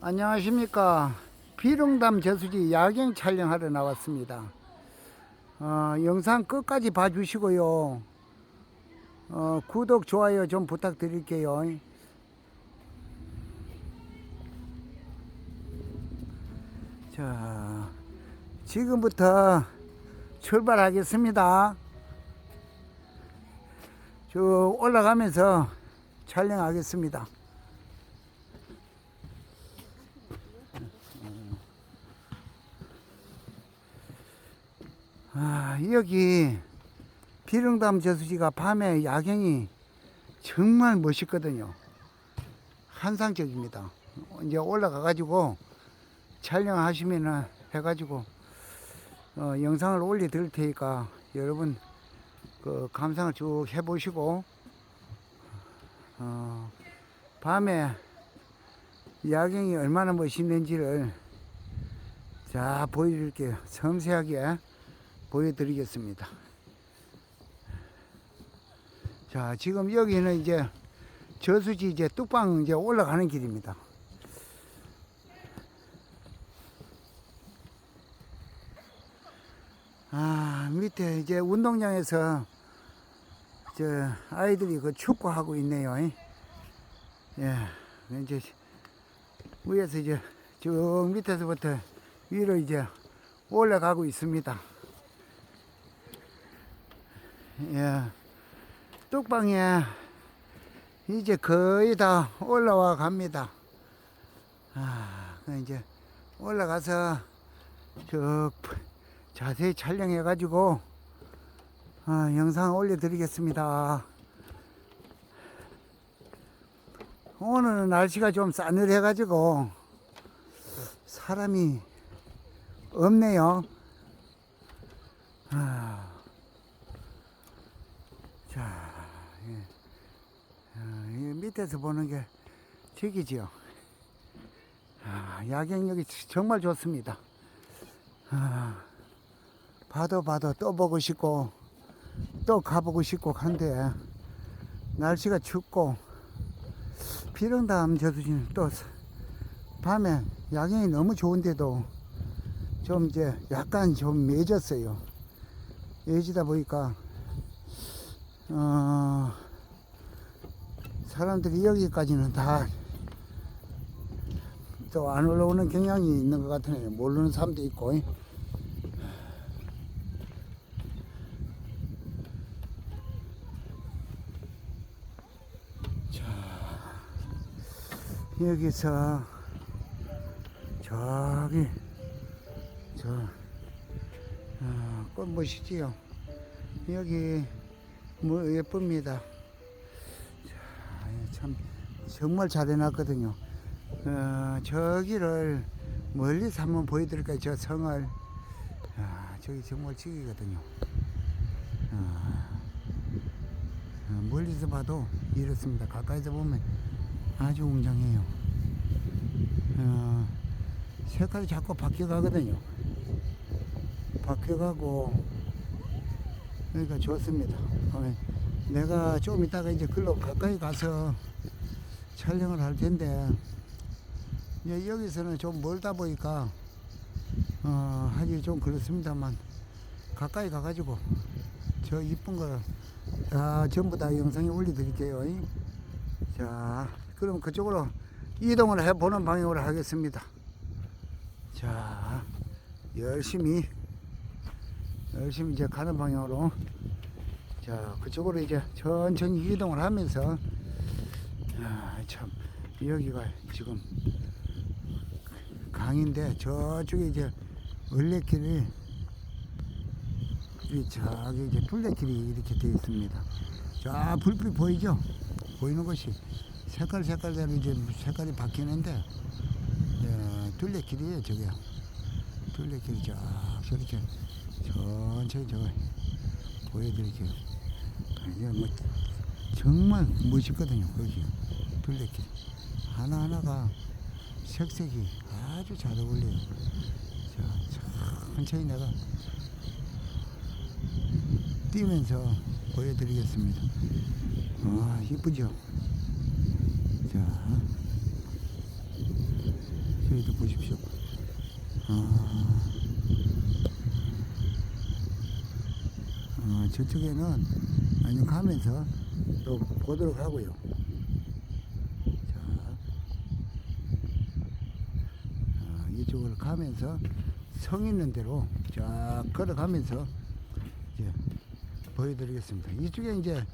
안녕하십니까. 비룡담 저수지 야경 촬영하러 나왔습니다. 어, 영상 끝까지 봐주시고요. 어, 구독, 좋아요 좀 부탁드릴게요. 자, 지금부터 출발하겠습니다. 쭉 올라가면서 촬영하겠습니다. 아, 여기 비릉담 저수지가 밤에 야경이 정말 멋있거든요. 환상적입니다. 이제 올라가 가지고 촬영하시면은 해가지고 어, 영상을 올려 드릴 테니까 여러분 그 감상을 쭉 해보시고 어, 밤에 야경이 얼마나 멋있는지를 자 보여드릴게요. 섬세하게 보여드리겠습니다. 자, 지금 여기는 이제 저수지 이제 뚝방 이제 올라가는 길입니다. 아, 밑에 이제 운동장에서 저 아이들이 그 축구하고 있네요. 예, 이제 위에서 이제 쭉 밑에서부터 위로 이제 올라가고 있습니다. 예. 뚝방에 이제 거의 다 올라와 갑니다. 아, 그 이제 올라가서 쭉 자세히 촬영해 가지고 어, 영상 올려드리겠습니다. 오늘 날씨가 좀 싸늘해 가지고 사람이 없네요. 아. 자, 예. 어, 이 밑에서 보는 게 저기지요. 아, 야경력이 정말 좋습니다. 아, 봐도 봐도 또 보고 싶고 또 가보고 싶고 한데 날씨가 춥고 비령담 저수지는 또 밤에 야경이 너무 좋은데도 좀 이제 약간 좀 매졌어요. 매지다 보니까 어, 사람들이 여기까지는 다 또 안 올라오는 경향이 있는 것 같으네요. 모르는 사람도 있고. 자, 여기서 저기 저 어, 꽃 보시지요. 여기 뭐 예쁩니다. 자, 예, 참 정말 잘 해놨거든요. 어, 저기를 멀리서 한번 보여드릴까요? 저 성을. 아, 저기 정말 지기거든요. 어, 어, 멀리서 봐도 이렇습니다. 가까이서 보면 아주 웅장해요. 어, 색깔이 자꾸 바뀌어가거든요. 바뀌어가고 그러니까 좋습니다. 어, 내가 좀 이따가 이제 글로 가까이 가서 촬영을 할 텐데 이제 여기서는 좀 멀다 보니까 어, 하기 좀 그렇습니다만 가까이 가가지고 저 이쁜 거 다 전부 다 영상에 올려드릴게요. 자, 그럼 그쪽으로 이동을 해보는 방향으로 하겠습니다. 자, 열심히 열심히 이제 가는 방향으로 자 그쪽으로 이제 천천히 이동을 하면서 아, 참 여기가 지금 강인데 저쪽에 이제 을레길이 이 저기 이제 둘레길이 이렇게 되어 있습니다. 자 불빛 보이죠? 보이는 것이 색깔 색깔대로 이제 색깔이 바뀌는데 예, 둘레길이에요 저게 둘레길이 쫙 저렇게 천천히 저거 보여드릴게요. 이게 뭐 정말 멋있거든요. 거기 둘레길 하나 하나가 색색이 아주 잘 어울려요. 자, 천천히 내가 뛰면서 보여드리겠습니다. 와 이쁘죠? 자 저희도 보십시오. 아, 아, 저쪽에는 가면서 또 보도록 하고요. 자, 아, 이쪽으로 가면서 성 있는 대로 쫙 걸어가면서 이제 보여드리겠습니다. 이쪽에 이제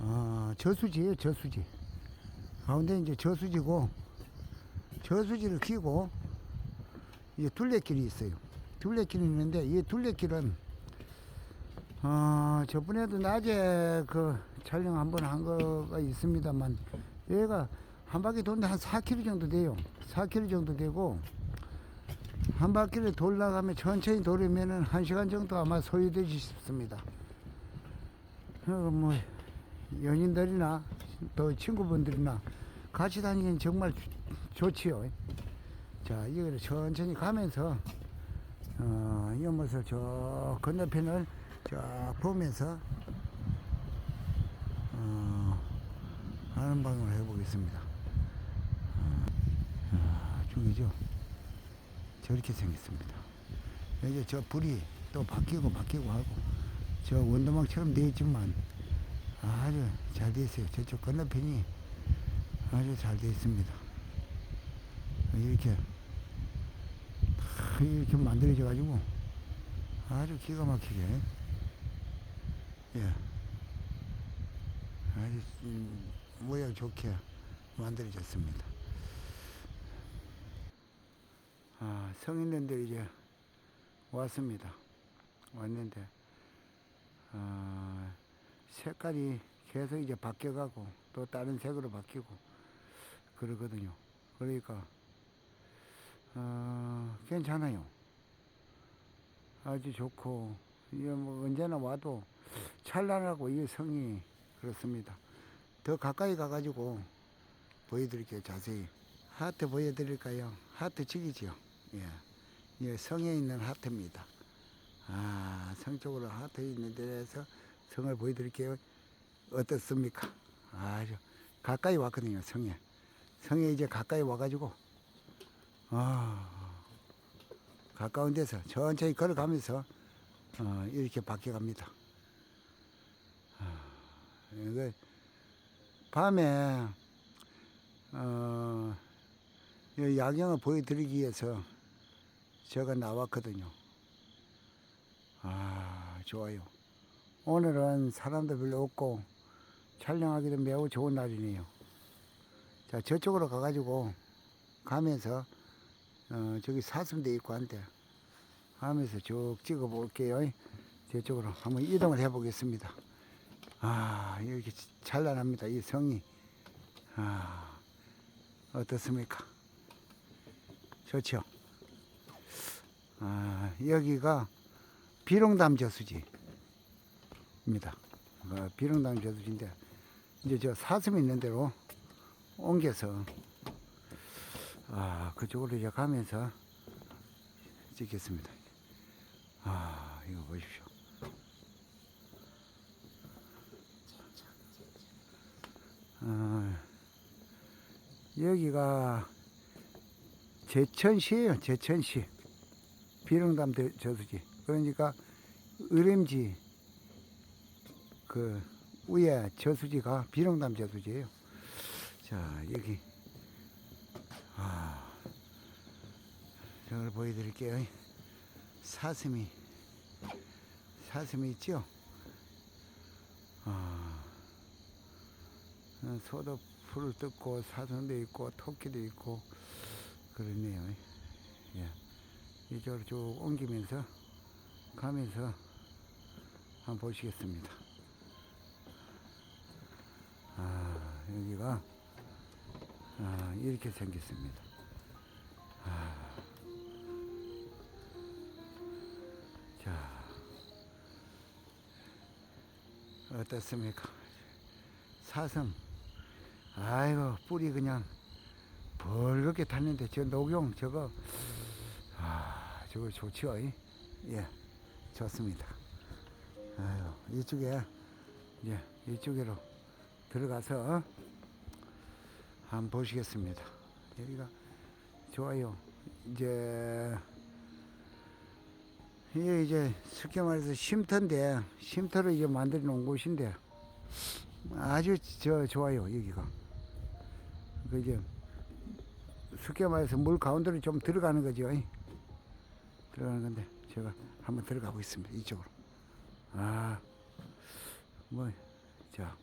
아, 저수지예요, 저수지. 가운데 이제 저수지고 저수지를 끼고 이제 둘레길이 있어요. 둘레길이 있는데 이 둘레길은 어, 저번에도 낮에 그 촬영 한 번 한 거가 있습니다만 얘가 한 바퀴 도는데 한 4km 정도 돼요. 4km 정도 되고 한 바퀴를 돌아가면 천천히 돌으면은 한 시간 정도 아마 소요되지 싶습니다. 어, 뭐 연인들이나 또 친구분들이나 같이 다니기는 정말 좋- 좋지요. 자, 이거를 천천히 가면서 어, 연못을 저 건너편을 쫙 보면서 어, 하는 방을 해보겠습니다. 어, 아, 저기죠. 저렇게 생겼습니다. 이제 저 불이 또 바뀌고 바뀌고 하고 저 원도막처럼 되어 있지만 아주 잘 되어 있어요. 저쪽 건너편이 아주 잘 되어 있습니다. 이렇게 다 이렇게 만들어져 가지고 아주 기가 막히게 예 아주 음, 모양 좋게 만들어졌습니다. 아 성인들 이제 왔습니다. 왔는데 아, 색깔이 계속 이제 바뀌어가고 또 다른 색으로 바뀌고 그러거든요. 그러니까 어, 괜찮아요. 아주 좋고 이게 뭐 언제나 와도 찬란하고 이 성이 그렇습니다. 더 가까이 가가지고 보여드릴게요. 자세히 하트 보여드릴까요? 하트 찍이죠. 예, 예 성에 있는 하트입니다. 아, 성 쪽으로 하트 있는 데에서 성을 보여드릴게요. 어떻습니까? 아주 가까이 왔거든요, 성에. 성에 이제 가까이 와가지고, 아, 가까운 데서 천천히 걸어가면서, 어, 이렇게 바뀌어갑니다. 아, 이거, 밤에, 어, 이 야경을 보여드리기 위해서 제가 나왔거든요. 아, 좋아요. 오늘은 사람도 별로 없고 촬영하기도 매우 좋은 날이네요. 자, 저쪽으로 가가지고 가면서 어, 저기 사슴도 있고 한데 하면서 쭉 찍어 볼게요. 저쪽으로 한번 이동을 해 보겠습니다. 아, 이렇게 찬란합니다. 이 성이. 아, 어떻습니까? 좋죠? 아, 여기가 비룡담 저수지입니다. 어, 비룡담 저수지인데 이제 저 사슴이 있는 대로 옮겨서 아 그쪽으로 이제 가면서 찍겠습니다. 아 이거 보십시오. 아, 여기가 제천시예요. 제천시 비룡담 저- 저수지. 그러니까 의림지 그 위에 저수지가 비룡담 저수지예요. 자 여기 아 저걸 보여드릴게요. 사슴이 사슴이 있죠. 아 어, 소도 풀을 뜯고 사슴도 있고 토끼도 있고 그렇네요. 예. 이쪽으로 쭉 옮기면서 가면서 한번 보시겠습니다. 아, 여기가 아, 이렇게 생겼습니다. 어떻습니까? 사슴, 아이고 뿌리 그냥 벌겋게 탔는데 저 녹용 저거 아, 저거 좋죠? 이? 예, 좋습니다. 아유, 이쪽에, 예, 이쪽으로 들어가서 한번 보시겠습니다. 여기가 좋아요. 이제 이게 이제 쉽게 말해서 쉼터인데 쉼터를 이제 만들어 놓은 곳인데 아주 저 좋아요 여기가. 그 이제 쉽게 말해서 물 가운데로 좀 들어가는 거죠. 이. 들어가는 건데 제가 한번 들어가 보겠습니다. 이쪽으로. 아, 뭐, 자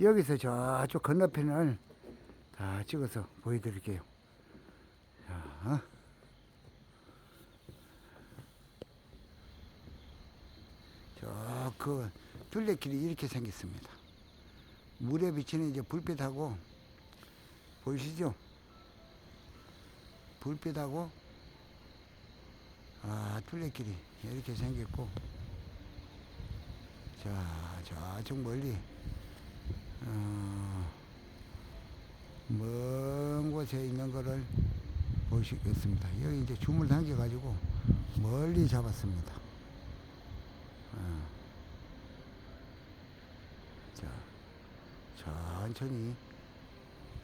여기서 저쪽 건너편을 다 찍어서 보여드릴게요. 자, 저 그 둘레길이 이렇게 생겼습니다. 물에 비치는 이제 불빛하고 보이시죠? 불빛하고 아 둘레길이 이렇게 생겼고 자 저쪽 멀리 어, 먼 곳에 있는 거를 보시겠습니다. 여기 이제 줌을 당겨 가지고 멀리 잡았습니다. 어. 자, 천천히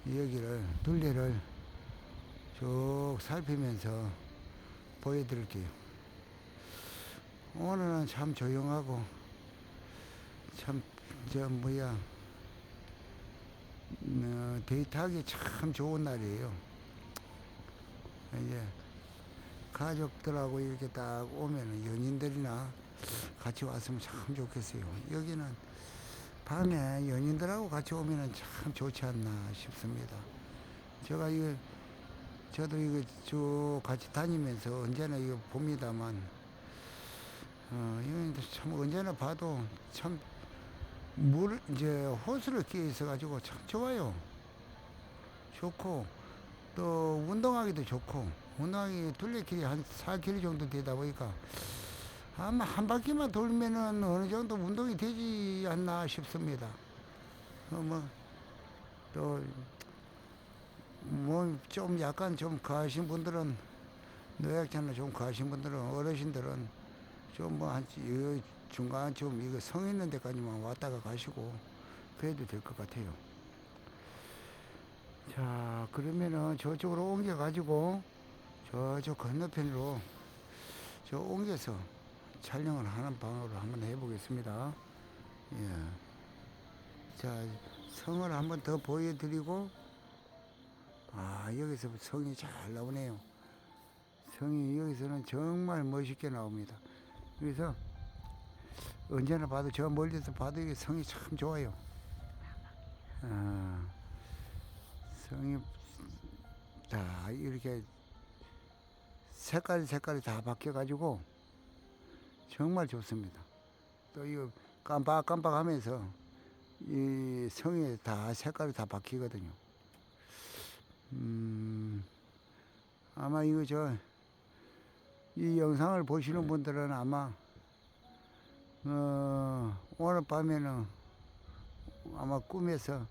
여기를 둘레를 쭉 살피면서 보여드릴게요. 오늘은 참 조용하고 참 저 뭐야 어, 데이트하기 참 좋은 날이에요. 이제 가족들하고 이렇게 딱 오면은 연인들이나 같이 왔으면 참 좋겠어요. 여기는 밤에 연인들하고 같이 오면은 참 좋지 않나 싶습니다. 제가 이거 저도 이거 쭉 같이 다니면서 언제나 이거 봅니다만 어, 이건 참 언제나 봐도 참 물 이제 호수를 끼어 있어 가지고 참 좋아요. 좋고 또 운동하기도 좋고 운동하기 둘레길이 한 4km 정도 되다 보니까 아마 한 바퀴만 돌면은 어느 정도 운동이 되지 않나 싶습니다. 어, 뭐, 또, 뭐, 좀 약간 좀 가신 분들은, 노약자나 좀 가신 분들은, 어르신들은 좀 뭐, 한, 이 중간 좀 이거 성 있는 데까지만 왔다가 가시고, 그래도 될 것 같아요. 자, 그러면은 저쪽으로 옮겨가지고, 저쪽 건너편으로, 저 옮겨서 촬영을 하는 방으로 한번 해보겠습니다. 예. 자, 성을 한번 더 보여드리고, 아, 여기서 성이 잘 나오네요. 성이 여기서는 정말 멋있게 나옵니다. 그래서 언제나 봐도 저 멀리서 봐도 이게 성이 참 좋아요. 아, 성이 다 이렇게 색깔 색깔이 다 바뀌어가지고 정말 좋습니다. 또 이거 깜빡깜빡 하면서 이 성에 다 색깔이 다 바뀌거든요. 음, 아마 이거 저, 이 영상을 보시는 분들은 아마, 어, 오늘 밤에는 아마 꿈에서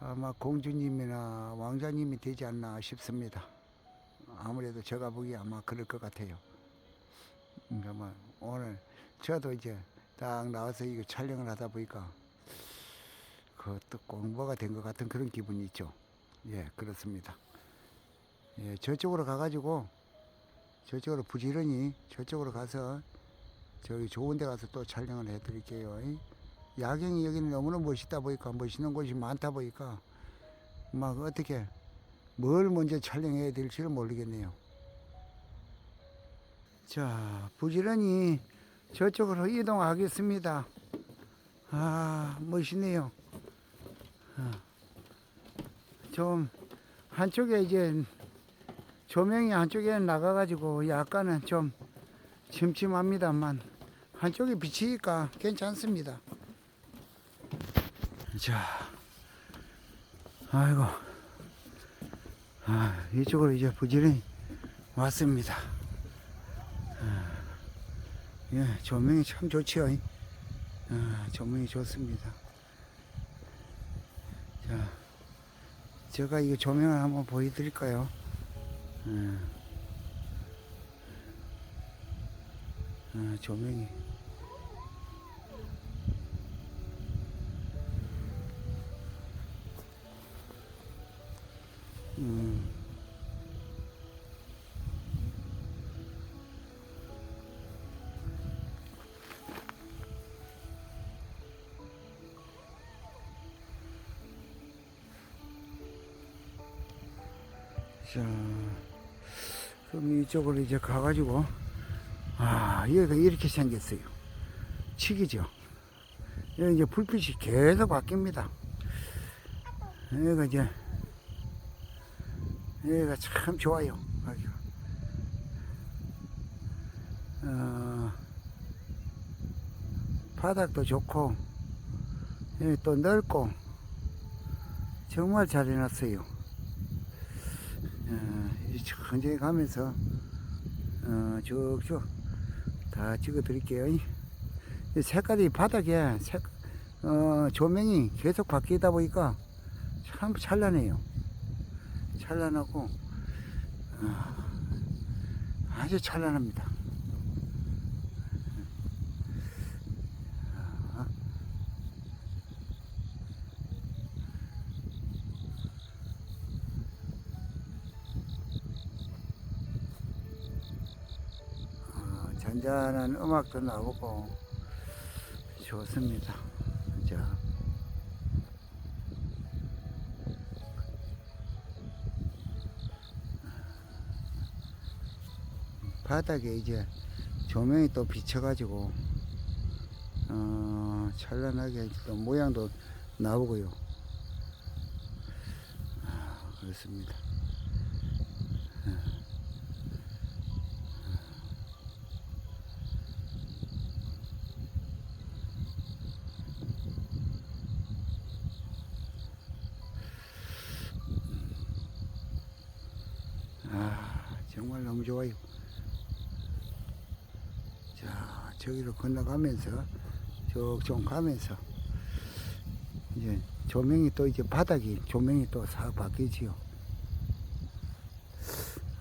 아마 공주님이나 왕자님이 되지 않나 싶습니다. 아무래도 제가 보기 아마 그럴 것 같아요. 그러니까 뭐 오늘 저도 이제 딱 나와서 이거 촬영을 하다 보니까 그것도 공부가 된 것 같은 그런 기분이 있죠. 예, 그렇습니다. 예, 저쪽으로 가가지고 저쪽으로 부지런히 저쪽으로 가서 저기 좋은 데 가서 또 촬영을 해 드릴게요. 야경이 여기는 너무나 멋있다 보니까 멋있는 곳이 많다 보니까 막 어떻게 뭘 먼저 촬영해야 될지를 모르겠네요. 자, 부지런히 저쪽으로 이동하겠습니다. 아, 멋있네요. 아, 좀, 한쪽에 이제 조명이 한쪽에 나가가지고 약간은 좀 침침합니다만, 한쪽에 비치니까 괜찮습니다. 자, 아이고, 아, 이쪽으로 이제 부지런히 왔습니다. 예, 조명이 참 좋지요. 아, 조명이 좋습니다. 자, 제가 이거 조명을 한번 보여드릴까요? 예. 아, 조명이. 자, 그럼 이쪽으로 이제 가가지고, 아, 여기가 이렇게 생겼어요. 치기죠. 여기 이제 불빛이 계속 바뀝니다. 여기가 이제, 여기가 참 좋아요. 어, 바닥도 좋고, 또 넓고, 정말 잘 해놨어요. 어, 이 천천히 가면서 어, 쭉쭉 다 찍어 드릴게요. 이 색깔이 바닥에 색, 어, 조명이 계속 바뀌다 보니까 참 찬란해요. 찬란하고 어, 아주 찬란합니다. 어, 어, 잔잔한 음악도 나오고 좋습니다. 자. 바닥에 이제 조명이 또 비쳐가지고 어, 찬란하게 또 모양도 나오고요. 아, 그렇습니다. 아, 정말 너무 좋아요. 자, 저기로 건너가면서 쭉쭉 가면서 이제 조명이 또 이제 바닥이 조명이 또 싹 바뀌지요.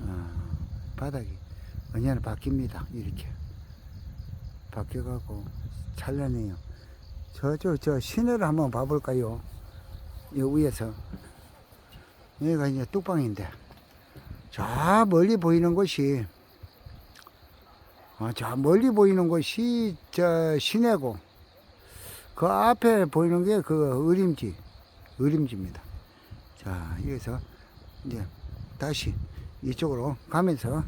아, 바닥이 언제나 바뀝니다. 이렇게 바뀌어가고 찬란해요. 저쪽 저 시내를 한번 봐볼까요? 이 위에서 여기가 이제 뚝방인데 저 멀리 보이는 곳이 어, 저 멀리 보이는 곳이 저 시내고 그 앞에 보이는 게그 어림지 어림지입니다. 자 여기서 이제 다시 이쪽으로 가면서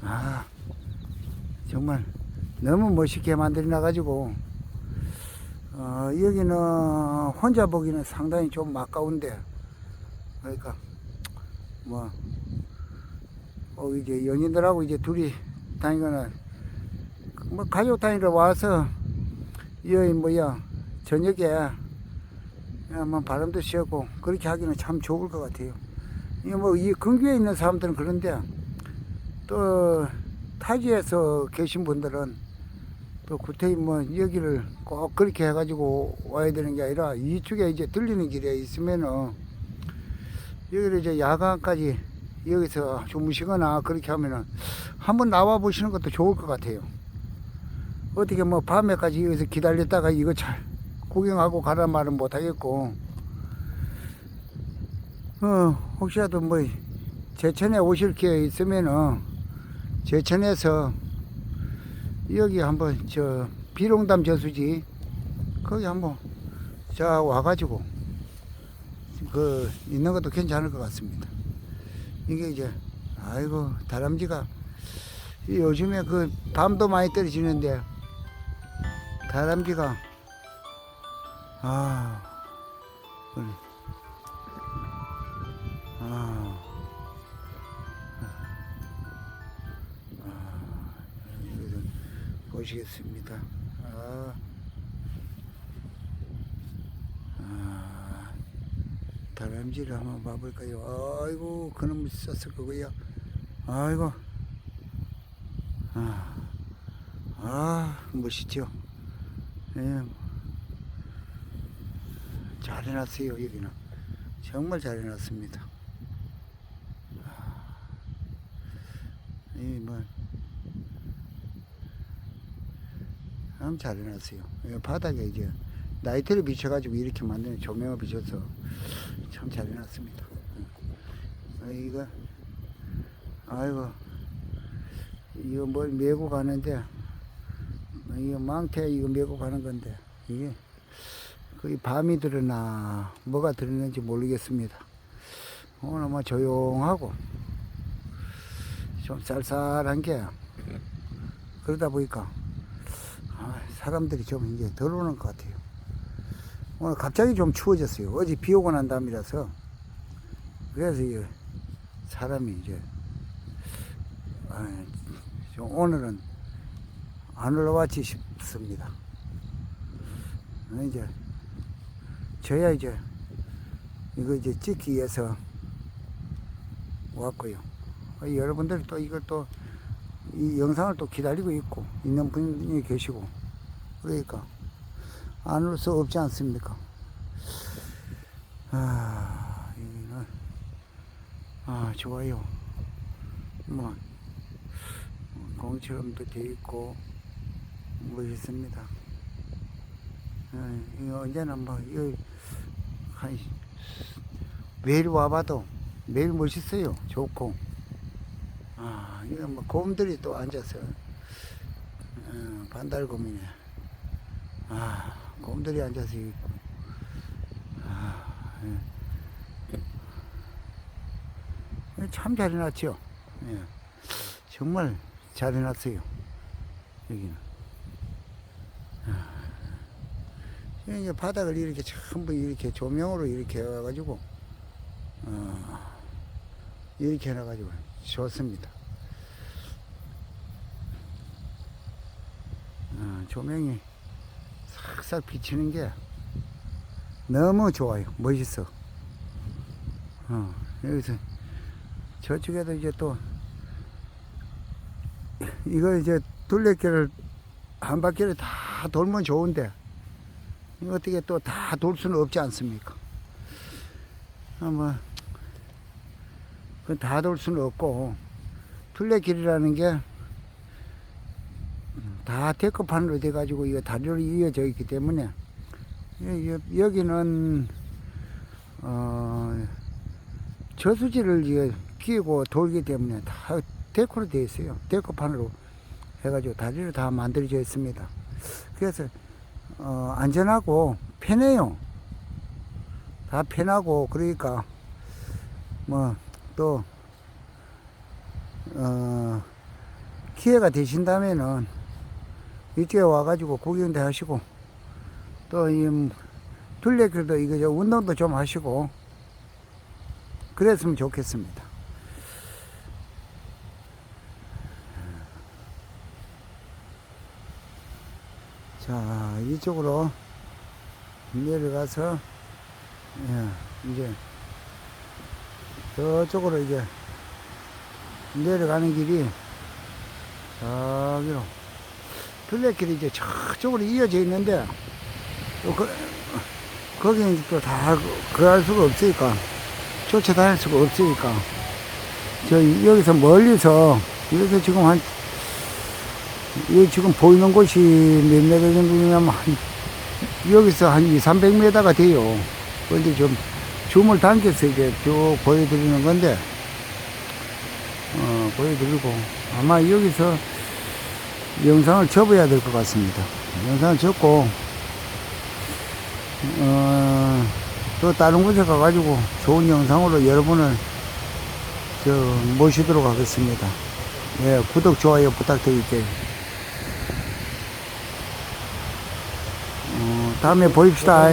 아 정말 너무 멋있게 만들어 놔가지고 어, 여기는 혼자 보기는 상당히 좀 아까운데 그러니까 뭐, 어, 이제 연인들하고 이제 둘이 다니거나, 뭐, 가족 단위로 와서, 여기 뭐야, 저녁에, 한번 바람도 쐬고, 그렇게 하기는 참 좋을 것 같아요. 이 뭐, 이 근교에 있는 사람들은 그런데, 또, 타지에서 계신 분들은, 또 구태인 뭐, 여기를 꼭 그렇게 해가지고 와야 되는 게 아니라, 이쪽에 이제 들리는 길에 있으면은, 여기를 이제 야간까지 여기서 주무시거나 그렇게 하면은 한번 나와 보시는 것도 좋을 것 같아요. 어떻게 뭐 밤에까지 여기서 기다렸다가 이거 잘 구경하고 가란 말은 못 하겠고, 어, 혹시라도 뭐 제천에 오실 기회 있으면은 제천에서 여기 한번 저 비롱담 저수지 거기 한번 자 와가지고 그 있는 것도 괜찮을 것 같습니다. 이게 이제 아이고 다람쥐가 이 요즘에 그 밤도 많이 떨어지는데 다람쥐가 아 그래. 아, 아좀 보시겠습니다. 아. 아, 다람쥐를 한번 봐볼까요? 아이고, 그놈 있었을 거고요. 아이고, 아, 아, 멋있죠? 예. 잘 해놨어요, 여기는. 정말 잘 해놨습니다. 아, 이 뭐, 참 잘 해놨어요. 이 바닥에 이제 나이트를 비춰가지고 이렇게 만드는 조명을 비춰서 참 잘 해놨습니다. 아, 이거, 아이고, 이거 뭘 메고 가는데, 이거 망태 이거 메고 가는 건데, 이게 거의 밤이 들었나, 뭐가 들었는지 모르겠습니다. 오늘 뭐 조용하고 좀 쌀쌀한 게 그러다 보니까 아, 사람들이 좀 이제 덜 오는 것 같아요. 오늘 갑자기 좀 추워졌어요. 어제 비 오고 난 다음이라서 그래서 이제 사람이 이제 아, 좀 오늘은 안 올라왔지 싶습니다. 이제 저야 이제 이거 이제 찍기 위해서 왔고요. 어, 여러분들 또 이걸 또 이 영상을 또 기다리고 있고 있는 분이 계시고 그러니까 안올수 없지 않습니까? 아 여기는 아 좋아요. 뭐 공처럼도 돼 있고 멋있습니다. 어, 이거 언제나 뭐 여기 한 매일 와봐도 매일 멋있어요. 좋고. 아, 이거 뭐 곰들이 또 앉아서 어, 반달곰이네. 아, 곰들이 앉아서 있고. 아, 예. 참 잘 해놨죠. 예. 정말 잘 해놨어요. 여기는. 아. 이게 바닥을 이렇게 전부 이렇게 조명으로 이렇게 해가지고 어, 이렇게 해놔가지고 좋습니다. 어, 조명이 싹싹 비치는 게 너무 좋아요. 멋있어. 어, 여기서 저쪽에도 이제 또 이거 이제 둘레길을 한 바퀴를 다 돌면 좋은데 어떻게 또 다 돌 수는 없지 않습니까? 아, 뭐, 그다 돌 수는 없고, 둘레길이라는 게, 다 데크판으로 돼가지고, 이거 다리로 이어져 있기 때문에, 여- 여- 여기는, 어, 저수지를 끼고 돌기 때문에 다 데크로 되어 있어요. 데크판으로 해가지고 다리를 다 만들어져 있습니다. 그래서, 어, 안전하고 편해요. 다 편하고 그러니까 뭐또 어, 기회가 되신다면은 이쪽에 와가지고 구경도 하시고 또 이 둘레길도 이거 저 운동도 좀 하시고 그랬으면 좋겠습니다. 자 이쪽으로 내려가서 예, 이제 저쪽으로 이제 내려가는 길이 저기로 둘레길이 이제 저쪽으로 이어져 있는데 또 그, 거기는 또 다 그할 수가 없으니까 쫓아다닐 수가 없으니까 저 여기서 멀리서 이렇게 지금 한 여기 지금 보이는 곳이 몇 메터 정도 되냐면 한 여기서 한 2, 300m가 돼요. 그런데 좀 줌을 당겨서 이제 쭉 보여드리는 건데, 어, 보여드리고, 아마 여기서 영상을 접어야 될 것 같습니다. 영상을 접고, 어, 또 다른 곳에 가가지고 좋은 영상으로 여러분을 저 모시도록 하겠습니다. 예, 구독, 좋아요 부탁드릴게요. 어, 다음에 보입시다.